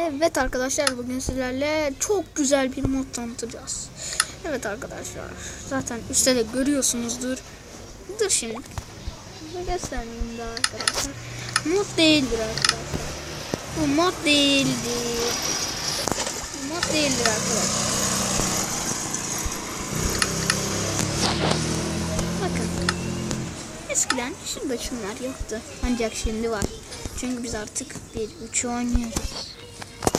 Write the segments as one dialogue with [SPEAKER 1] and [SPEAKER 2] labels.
[SPEAKER 1] Evet arkadaşlar bugün sizlerle çok güzel bir mod tanıtacağız. Evet arkadaşlar zaten üstte de görüyorsunuzdur. Dur şimdi. Göstermeyeyim daha arkadaşlar. Mod değildir arkadaşlar. Bu mod değildir. Bu mod değildir arkadaşlar. Bakın. Eskiden şurada şunlar yoktu. Ancak şimdi var. Çünkü biz artık bir üç oynuyoruz.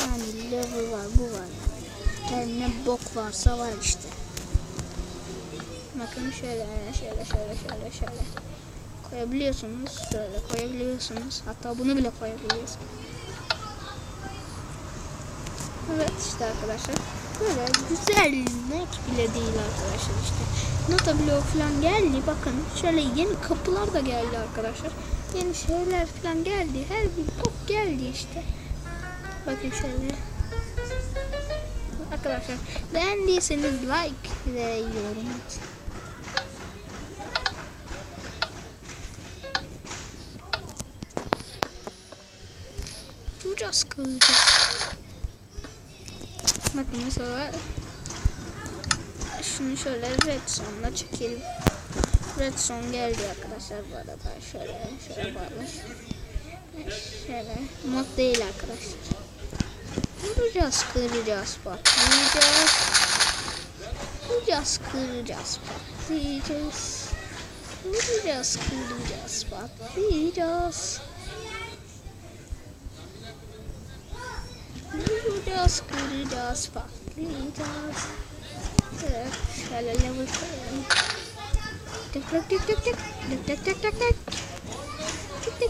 [SPEAKER 1] Yani level var, bu var. Her ne bok varsa var işte. Bakın şöyle, şöyle, şöyle, şöyle, şöyle. Koyabiliyorsunuz, şöyle koyabiliyorsunuz. Hatta bunu bile koyabiliyorsunuz. Evet işte arkadaşlar. Böyle güzel not bile değil arkadaşlar işte. Nota bloğu falan geldi. Bakın şöyle yeni kapılar da geldi arkadaşlar. Yeni şeyler falan geldi. Her bir bok geldi işte. Bakın şöyle. Arkadaşlar beğendiyseniz like ve yorum atın. Duracağız kılacağız. Bakın mesela şunu şöyle redstone'la çekelim. Redstone geldi arkadaşlar bu arada. Şöyle şöyle bağlı. Şöyle mod değil arkadaşlar. Vuracağız, kıracağız, patlayacağız. Vuracağız, kıracağız, patlayacağız. Vuracağız, kıracağız, patlayacağız. Vuracağız, kıracağız, patlayacağız. Evet, şöyle level koyalım. Tık tık tık tık tık tık tık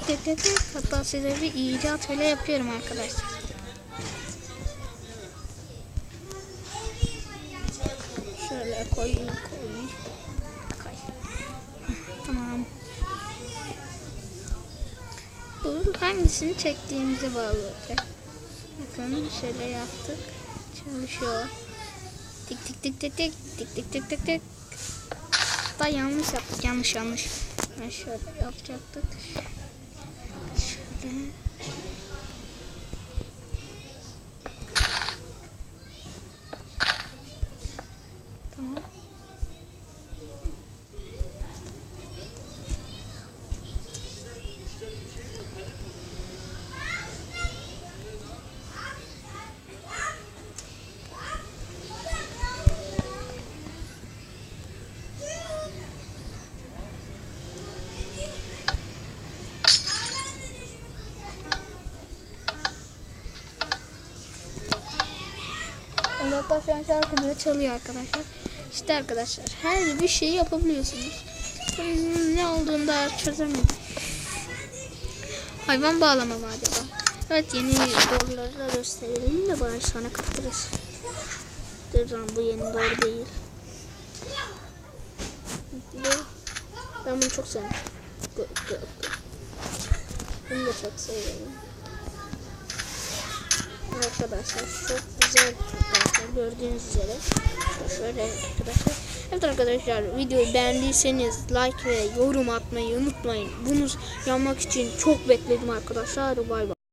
[SPEAKER 1] tık tık tık. Hatta size bir icat öyle yapıyorum arkadaşlar. Şöyle koyayım koyayım. Koy. Tamam. Bu hangisini çektiğimize bağlı olacak. Bakın şöyle yaptık. Çalışıyor. Tik tik tik tik tik tik tik tik tik tik. Hatta yanlış yaptık. Yanlış yanlış. Ben şöyle yapacaktık. Hatta şu an şarkıda çalıyor arkadaşlar. İşte arkadaşlar her bir şeyi yapabiliyorsunuz. Bunun ne olduğunu daha çözemedim. Hayvan bağlama mı acaba? Evet yeni doğruları da gösterelim de bari sonra kapatırız. Dur lan bu yeni doğru değil. Ben bunu çok seviyorum. Bunu da çok seviyorum. Arkadaşlar. Çok güzel arkadaşlar gördüğünüz üzere. Şöyle arkadaşlar. Evet arkadaşlar videoyu beğendiyseniz like ve yorum atmayı unutmayın. Bunu yapmak için çok bekledim arkadaşlar. Bay bay